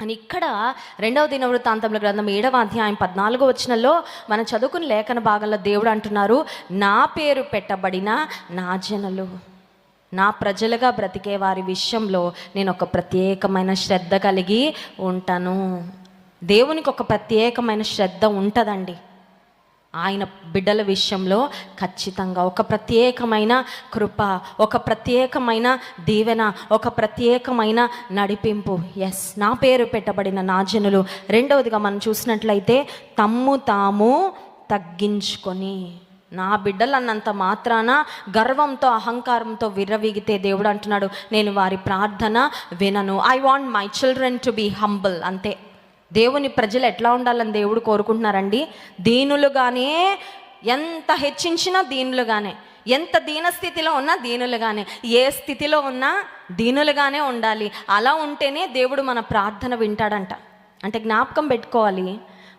అని ఇక్కడ రెండవ దినవృత్తాంతముల గ్రంథం ఏడవ అధ్యాయం పద్నాలుగో వచనంలో మనం చదువుకున్న లేఖన భాగంలో దేవుడు అంటున్నారు నా పేరు పెట్టబడిన నా జనులు నా ప్రజలుగా బ్రతికే వారి విషయంలో నేను ఒక ప్రత్యేకమైన శ్రద్ధ కలిగి ఉంటాను. దేవునికి ఒక ప్రత్యేకమైన శ్రద్ధ ఉంటుందండి. ఆయన బిడ్డల విషయంలో ఖచ్చితంగా ఒక ప్రత్యేకమైన కృప ఒక ప్రత్యేకమైన దీవెన ఒక ప్రత్యేకమైన నడిపింపు. ఎస్ నా పేరు పెట్టబడిన నా జనులు. రెండవదిగా మనం చూసినట్లయితే తమ్ము తాము తగ్గించుకొని నా బిడ్డలు అన్నంత మాత్రాన గర్వంతో అహంకారంతో విర్రవీగితే దేవుడు అంటున్నాడు నేను వారి ప్రార్థన వినను. I want my children to be humble అంతే. దేవుని ప్రజలు ఎట్లా ఉండాలని దేవుడు కోరుకుంటున్నారండి? దీనులుగానే ఎంత హెచ్చించినా దీనులుగానే ఎంత దీన స్థితిలో ఉన్నా దీనులుగానే ఏ స్థితిలో ఉన్నా దీనులుగానే ఉండాలి. అలా ఉంటేనే దేవుడు మన ప్రార్థన వింటాడంట. అంటే జ్ఞాపకం పెట్టుకోవాలి.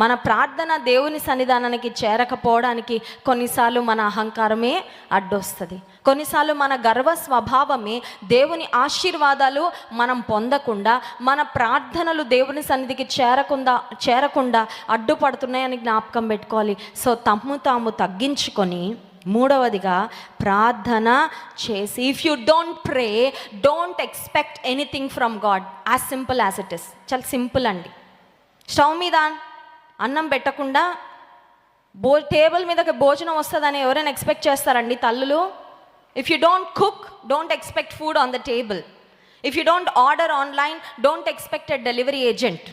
మన ప్రార్థన దేవుని సన్నిధానానికి చేరకపోవడానికి కొన్నిసార్లు మన అహంకారమే అడ్డొస్తుంది. కొన్నిసార్లు మన గర్వ స్వభావమే దేవుని ఆశీర్వాదాలు మనం పొందకుండా మన ప్రార్థనలు దేవుని సన్నిధికి చేరకుండా చేరకుండా అడ్డుపడుతున్నాయని జ్ఞాపకం పెట్టుకోవాలి. సో తమ్ము తాము తగ్గించుకొని మూడవదిగా ప్రార్థన చేసి if you don't pray don't expect anything from God as simple as it is చాలా సింపుల్ అండి. స్టవ్ మీద అన్నం పెట్టకుండా భో టేబుల్ మీదకి భోజనం వస్తుందని ఎవరైనా ఎక్స్పెక్ట్ చేస్తారండి తల్లులు? If you don't cook don't expect food on the table if you don't order online don't expect a delivery agent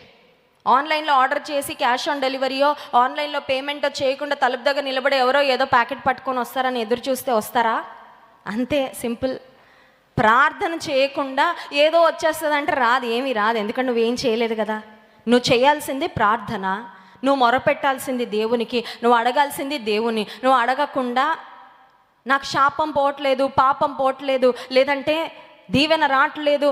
ఆన్లైన్లో ఆర్డర్ చేసి క్యాష్ ఆన్ డెలివరీయో ఆన్లైన్లో పేమెంట్ చేయకుండా తలుపు దగ్గర నిలబడి ఎవరో ఏదో ప్యాకెట్ పట్టుకొని వస్తారని ఎదురు చూస్తే వస్తారా? అంతే సింపుల్. ప్రార్థన చేయకుండా ఏదో వచ్చేస్తుందంటే రాదు ఏమీ రాదు. ఎందుకంటే నువ్వేం చేయలేదు కదా? నువ్వు చేయాల్సింది ప్రార్థన. నువ్వు మొరపెట్టాల్సింది దేవునికి నువ్వు అడగాల్సింది దేవుని. నువ్వు అడగకుండా నాకు శాపం పోవట్లేదు పాపం పోవట్లేదు లేదంటే దీవెన రావట్లేదు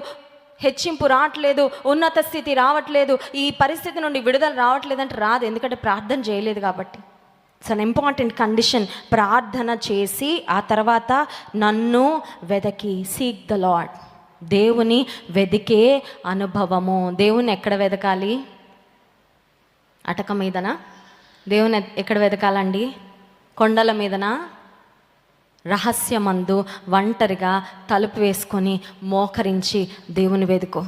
హెచ్చింపు రావట్లేదు ఉన్నత స్థితి రావట్లేదు ఈ పరిస్థితి నుండి విడుదల రావట్లేదంటే రాదు. ఎందుకంటే ప్రార్థన చేయలేదు కాబట్టి. ఇట్స్ అన్ ఇంపార్టెంట్ కండిషన్ ప్రార్థన చేసి ఆ తర్వాత నన్ను వెదకి. సీక్ ద లాడ్ దేవుని వెదికే అనుభవము. దేవుని ఎక్కడ వెదకాలి? అటక మీదన. దేవుని ఎక్కడ వెతకాలండి? కొండల మీదన రహస్యమందు ఒంటరిగా తలుపు వేసుకొని మోకరించి దేవుని వెతుకు.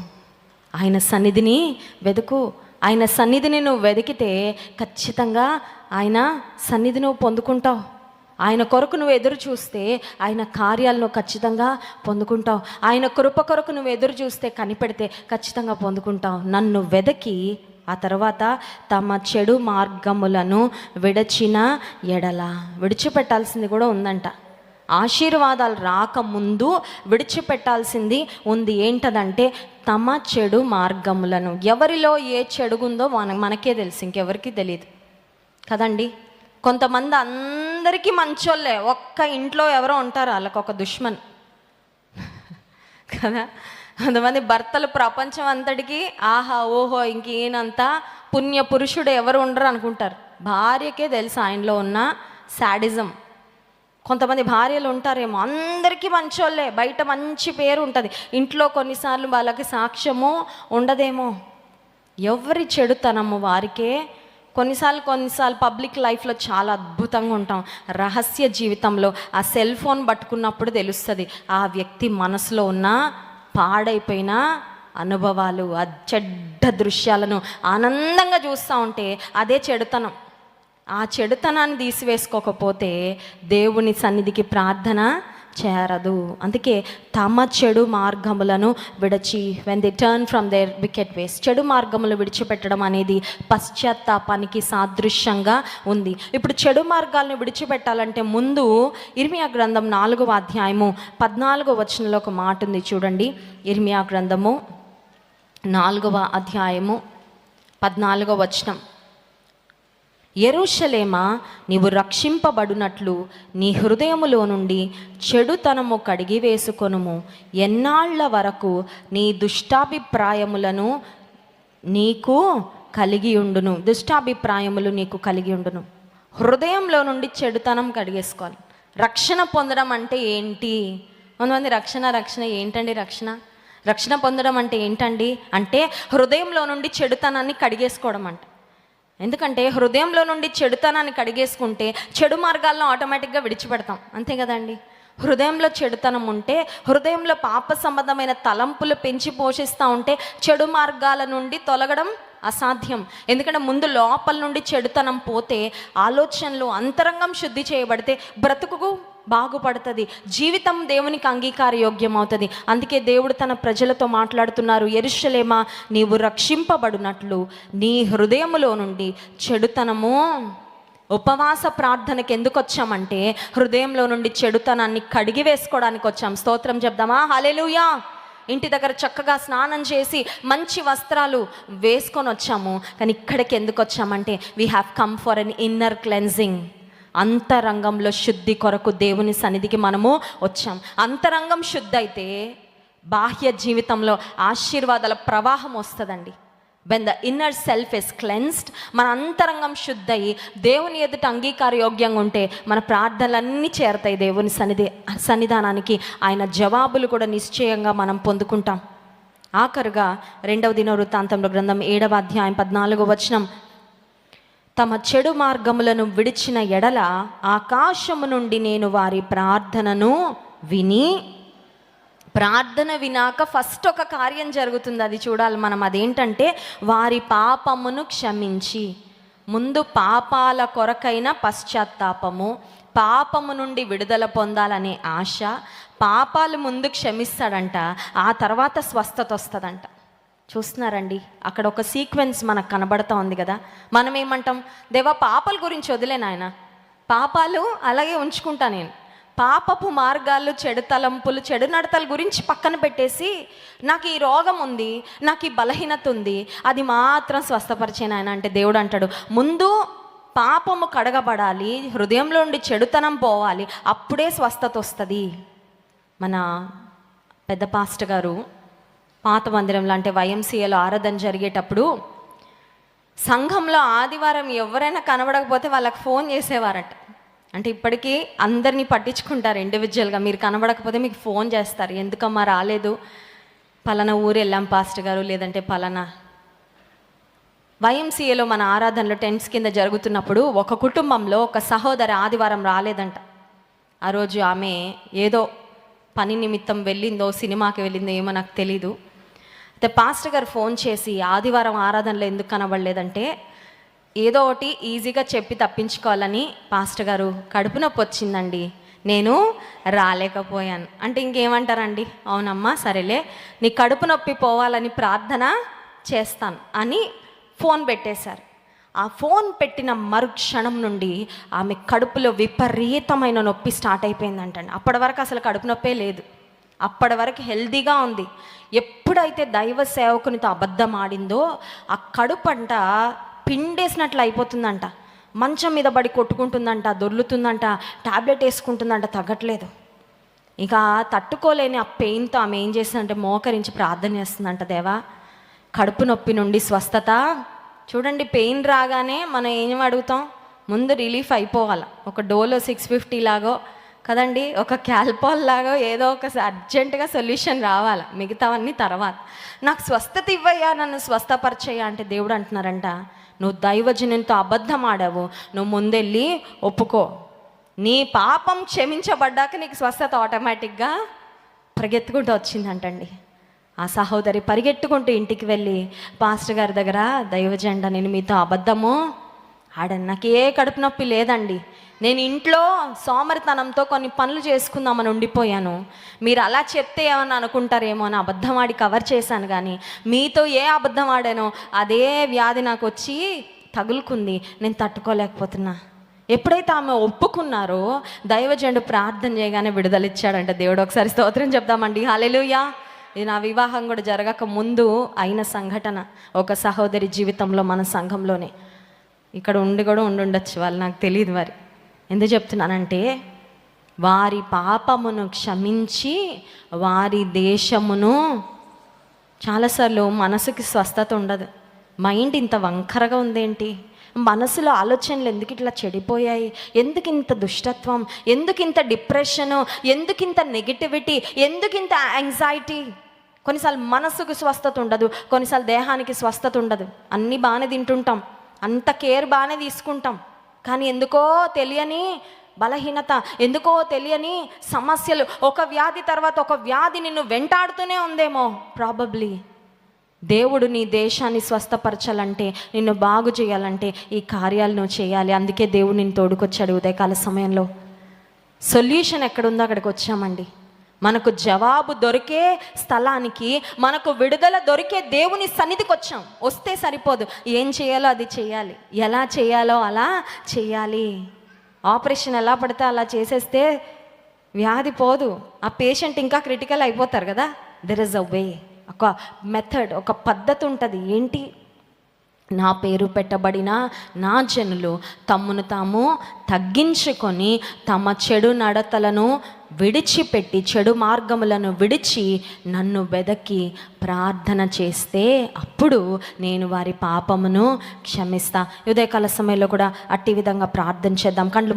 ఆయన సన్నిధిని వెతుకు. ఆయన సన్నిధిని నువ్వు వెతికితే ఖచ్చితంగా ఆయన సన్నిధి నువ్వు పొందుకుంటావు. ఆయన కొరకు నువ్వు ఎదురు చూస్తే ఆయన కార్యాలను ఖచ్చితంగా పొందుకుంటావు. ఆయన కృప కొరకు నువ్వు ఎదురు చూస్తే కనిపెడితే ఖచ్చితంగా పొందుకుంటావు. నన్ను వెదకి ఆ తర్వాత తమ చెడు మార్గములను విడచిన ఎడల. విడిచిపెట్టాల్సింది కూడా ఉందంట. ఆశీర్వాదాలు రాకముందు విడిచిపెట్టాల్సింది ఉంది. ఏంటదంటే తమ చెడు మార్గములను. ఎవరిలో ఏ చెడుగుందో మన మనకే తెలుసు. ఇంకెవరికి తెలియదు కదండి? కొంతమంది అందరికీ మంచోళ్ళే. ఒక్క ఇంట్లో ఎవరో ఉంటారు. వాళ్ళకొక ఒక దుష్మన్. కదా? కొంతమంది భర్తలు ప్రపంచం అంతటికి ఆహా ఓహో ఇంకేనంత పుణ్య పురుషుడు ఎవరు ఉండరు అనుకుంటారు. భార్యకే తెలుసు ఆయనలో ఉన్న శాడిజం కొంతమంది భార్యలు ఉంటారేమో అందరికీ మంచోళ్ళే బయట మంచి పేరు ఉంటుంది. ఇంట్లో కొన్నిసార్లు వాళ్ళకి సాక్ష్యము ఉండదేమో. ఎవరి చెడుతనము వారికే? కొన్నిసార్లు కొన్నిసార్లు పబ్లిక్ లైఫ్లో చాలా అద్భుతంగా ఉంటాం. రహస్య జీవితంలో ఆ సెల్ ఫోన్ పట్టుకున్నప్పుడు తెలుస్తుంది ఆ వ్యక్తి మనసులో ఉన్న పాడైపోయిన అనుభవాలు ఆ చెడ్డ దృశ్యాలను ఆనందంగా చూస్తూ ఉంటే అదే చెడుతనం. ఆ చెడుతనాన్ని తీసివేసుకోకపోతే దేవుని సన్నిధికి ప్రార్థన చేరదు. అందుకే తమ చెడు మార్గములను విడిచి when they turn from their wicked ways చెడు మార్గములు విడిచిపెట్టడం అనేది పశ్చాత్తాపానికి సాదృశ్యంగా ఉంది. ఇప్పుడు చెడు మార్గాలను విడిచిపెట్టాలంటే ముందు ఇర్మియా గ్రంథం నాలుగవ అధ్యాయము పద్నాలుగో వచనంలో ఒక మాట ఉంది చూడండి. ఇర్మియా గ్రంథము నాలుగవ అధ్యాయము పద్నాలుగో వచనం. ఎరుషలేమా నీవు రక్షింపబడునట్లు నీ హృదయములో నుండి చెడుతనము కడిగి వేసుకొనుము. ఎన్నాళ్ళ వరకు నీ దుష్టాభిప్రాయములను నీకు కలిగి ఉండును. దుష్టాభిప్రాయములు నీకు కలిగి ఉండును. హృదయంలో నుండి చెడుతనం కడిగేసుకోవాలి. రక్షణ పొందడం అంటే ఏంటి? కొంతమంది రక్షణ రక్షణ ఏంటండి రక్షణ? రక్షణ పొందడం అంటే ఏంటండి? అంటే హృదయంలో నుండి చెడుతనాన్ని కడిగేసుకోవడం అంట. ఎందుకంటే హృదయంలో నుండి చెడుతనాన్ని కడిగేసుకుంటే చెడు మార్గాల్లో ఆటోమేటిక్గా విడిచిపెడతాం. అంతే కదండి? హృదయంలో చెడుతనం ఉంటే హృదయంలో పాప సంబంధమైన తలంపులు పెంచి పోషిస్తూ ఉంటే చెడు మార్గాల నుండి తొలగడం అసాధ్యం. ఎందుకంటే ముందు లోపల నుండి చెడుతనం పోతే ఆలోచనలు అంతరంగం శుద్ధి చేయబడితే బ్రతుకు బాగుపడుతుంది. జీవితం దేవునికి అంగీకార యోగ్యం అవుతుంది అందుకే దేవుడు తన ప్రజలతో మాట్లాడుతున్నారు. ఎరుషలేమా నీవు రక్షింపబడినట్లు నీ హృదయములో నుండి చెడుతనము. ఉపవాస ప్రార్థనకి ఎందుకు వచ్చామంటే హృదయంలో నుండి చెడుతనాన్ని కడిగి వేసుకోవడానికి వచ్చాం. స్తోత్రం చెప్దామా? హలెలుయా ఇంటి దగ్గర చక్కగా స్నానం చేసి మంచి వస్త్రాలు వేసుకొని వచ్చాము. కానీ ఇక్కడికి ఎందుకు వచ్చామంటే we have come for an inner cleansing అంతరంగంలో శుద్ధి కొరకు దేవుని సన్నిధికి మనము వచ్చాం. అంతరంగం శుద్ధి అయితే బాహ్య జీవితంలో ఆశీర్వాదాల ప్రవాహం వస్తుందండి. When the inner self is cleansed మన అంతరంగం శుద్ధయి దేవుని ఎదుట అంగీకార యోగ్యంగా ఉంటే మన ప్రార్థనలన్నీ చేరతాయి దేవుని సన్నిధి సన్నిధానానికి. ఆయన జవాబులు కూడా నిశ్చయంగా మనం పొందుకుంటాం. ఆఖరుగా రెండవ దిన వృత్తాంతంలో గ్రంథం ఏడవ అధ్యాయం పద్నాలుగో వచనం. తమ చెడు మార్గములను విడిచిన ఎడల ఆకాశము నుండి నేను వారి ప్రార్థనను విని ప్రార్థన వినాక ఫస్ట్ ఒక కార్యం జరుగుతుంది. అది చూడాలి మనం. అదేంటంటే వారి పాపమును క్షమించి ముందు పాపాల కొరకైన పశ్చాత్తాపము పాపము నుండి విడుదల పొందాలనే ఆశ పాపాలు ముందు క్షమిస్తాడంట ఆ తర్వాత స్వస్థత వస్తుందంట. చూస్తున్నారండి. అక్కడ ఒక సీక్వెన్స్ మనకు కనబడతా ఉంది కదా. మనం ఏమంటాం దేవా పాపాల గురించి వదిలే నాయన. పాపాలు అలాగే ఉంచుకుంటా నేను. పాపపు మార్గాలు చెడు తలంపులు చెడు నడతల గురించి పక్కన పెట్టేసి నాకు ఈ రోగం ఉంది నాకు ఈ బలహీనత ఉంది అది మాత్రం స్వస్థపరిచే నాయన అంటే దేవుడు అంటాడు. ముందు పాపము కడగబడాలి హృదయంలో ఉండి చెడుతనం పోవాలి అప్పుడే స్వస్థత వస్తుంది. మన పెద్ద పాస్ట్ గారు పాత మందిరంలో అంటే వైఎంసీఏలో ఆరాధన జరిగేటప్పుడు సంఘంలో ఆదివారం ఎవరైనా కనబడకపోతే వాళ్ళకి ఫోన్ చేసేవారట. అంటే ఇప్పటికీ అందరినీ పట్టించుకుంటారు ఇండివిజువల్గా మీరు కనబడకపోతే మీకు ఫోన్ చేస్తారు. ఎందుకమ్మా రాలేదు? పలానా ఊరు వెళ్ళాం పాస్ట్ గారు లేదంటే పలానా. వైఎంసీఏలో మన ఆరాధనలో టెంట్స్ కింద జరుగుతున్నప్పుడు ఒక కుటుంబంలో ఒక సహోదరి ఆదివారం రాలేదంట. ఆ రోజు ఆమె ఏదో పని నిమిత్తం వెళ్ళిందో సినిమాకి వెళ్ళిందో ఏమో నాకు తెలీదు. అయితే పాస్టర్ గారు ఫోన్ చేసి ఆదివారం ఆరాధనలో ఎందుకు కనబడలేదంటే ఏదో ఒకటి ఈజీగా చెప్పి తప్పించుకోవాలని పాస్టర్ గారు కడుపు నొప్పి వచ్చిందండి. నేను రాలేకపోయాను. అంటే ఇంకేమంటారండి? అవునమ్మా సరేలే. నీ కడుపు నొప్పి పోవాలని ప్రార్థన చేస్తాను అని ఫోన్ పెట్టేశారు. ఆ ఫోన్ పెట్టిన మరుక్షణం నుండి ఆమె కడుపులో విపరీతమైన నొప్పి స్టార్ట్ అయిపోయిందంటండి. అప్పటి వరకు అసలు కడుపు నొప్పే లేదు. అప్పటి వరకు హెల్దీగా ఉంది. ఎప్పుడైతే దైవ సేవకునితో అబద్ధం ఆడిందో ఆ కడుపంట పిండేసినట్లు అయిపోతుందంట. మంచం మీద పడి కొట్టుకుంటుందంట దొర్లుతుందంట టాబ్లెట్ వేసుకుంటుందంట తగ్గట్లేదు. ఇక తట్టుకోలేని ఆ పెయిన్తో ఆమె ఏం చేస్తుందంటే మోకరించి ప్రార్థన చేస్తుందంట దేవా కడుపు నొప్పి నుండి స్వస్థత. చూడండి పెయిన్ రాగానే మనం ఏం అడుగుతాం? ముందు రిలీఫ్ అయిపోవాలి. ఒక డోలో సిక్స్ ఫిఫ్టీ లాగో కదండి ఒక క్యాల్పాల్ లాగా ఏదో ఒక అర్జెంటుగా సొల్యూషన్ రావాలి మిగతావన్నీ తర్వాత. నాకు స్వస్థత ఇవ్వయ్యా నన్ను స్వస్థపరిచయ్యా అంటే దేవుడు అంటున్నారంట. నువ్వు దైవజనంతో అబద్ధం ఆడావు నువ్వు ముందెళ్ళి ఒప్పుకో. నీ పాపం క్షమించబడ్డాక నీకు స్వస్థత ఆటోమేటిక్గా పరిగెత్తుకుంటూ వచ్చిందంటండి. ఆ సహోదరి పరిగెట్టుకుంటూ ఇంటికి వెళ్ళి పాస్టర్ గారి దగ్గర దైవజెండ నేను మీతో అబద్ధము ఆడన్నాకే కడుపు నొప్పి లేదండి. నేను ఇంట్లో సోమరితనంతో కొన్ని పనులు చేసుకుందామని ఉండిపోయాను. మీరు అలా చెప్తే ఏమని అనుకుంటారేమో అని అబద్ధం ఆడి కవర్ చేశాను కానీ మీతో ఏ అబద్ధం ఆడానో అదే వ్యాధి నాకు వచ్చి తగులుకుంది. నేను తట్టుకోలేకపోతున్నా. ఎప్పుడైతే ఆమె ఒప్పుకున్నారో దైవజండు ప్రార్థన చేయగానే విడుదలిచ్చాడంట దేవుడు. ఒకసారి స్తోత్రం చెప్దామండి. హాలెలుయా ఇది నా వివాహం కూడా జరగక ముందు అయిన సంఘటన ఒక సహోదరి జీవితంలో మన సంఘంలోనే. ఇక్కడ ఉండి కూడా ఉండుండొచ్చు వాళ్ళు నాకు తెలియదు మరి. ఎందుకు చెప్తున్నానంటే వారి పాపమును క్షమించి వారి దేశమును చాలాసార్లు మనసుకి స్వస్థత ఉండదు. మైండ్ ఇంత వంకరగా ఉందేంటి? మనసులో ఆలోచనలు ఎందుకు ఇట్లా చెడిపోయాయి? ఎందుకు ఇంత దుష్టత్వం? ఎందుకు ఇంత డిప్రెషను? ఎందుకు ఇంత నెగిటివిటీ? ఎందుకు ఇంత యాంగ్జైటీ? కొన్నిసార్లు మనసుకు స్వస్థత ఉండదు. కొన్నిసార్లు దేహానికి స్వస్థత ఉండదు. అన్నీ బాగానే తింటుంటాం. అంత కేర్ బాగానే తీసుకుంటాం. కానీ ఎందుకో తెలియని బలహీనత ఎందుకో తెలియని సమస్యలు. ఒక వ్యాధి తర్వాత ఒక వ్యాధి నిన్ను వెంటాడుతూనే ఉందేమో? ప్రాబబ్లీ దేవుడు నీ దేశాన్ని స్వస్థపరచాలంటే నిన్ను బాగు చేయాలంటే ఈ కార్యాలు నువ్వు చేయాలి. అందుకే దేవుడు నిన్ను తోడుకొచ్చాడు ఉదయకాల సమయంలో. సొల్యూషన్ ఎక్కడుందో అక్కడికి వచ్చామండి. మనకు జవాబు దొరికే స్థలానికి మనకు విడుదల దొరికే దేవుని సన్నిధికి వచ్చాం. వస్తే సరిపోదు. ఏం చేయాలో అది చేయాలి. ఎలా చేయాలో అలా చేయాలి. ఆపరేషన్ ఎలా పడితే అలా చేసేస్తే వ్యాధి పోదు. ఆ పేషెంట్ ఇంకా క్రిటికల్ అయిపోతారు కదా. దెర్ ఇస్ అ వే ఒక మెథడ్ ఒక పద్ధతి ఉంటుంది. ఏంటి? నా పేరు పెట్టబడిన నా జనులు తమ్మును తాము తగ్గించుకొని తమ చెడు నడతలను విడిచిపెట్టి చెడు మార్గములను విడిచి నన్ను వెదకి ప్రార్థన చేస్తే అప్పుడు నేను వారి పాపమును క్షమిస్తా. ఉదయకాల సమయంలో కూడా అట్టి విధంగా ప్రార్థన చేద్దాం. కండ్లు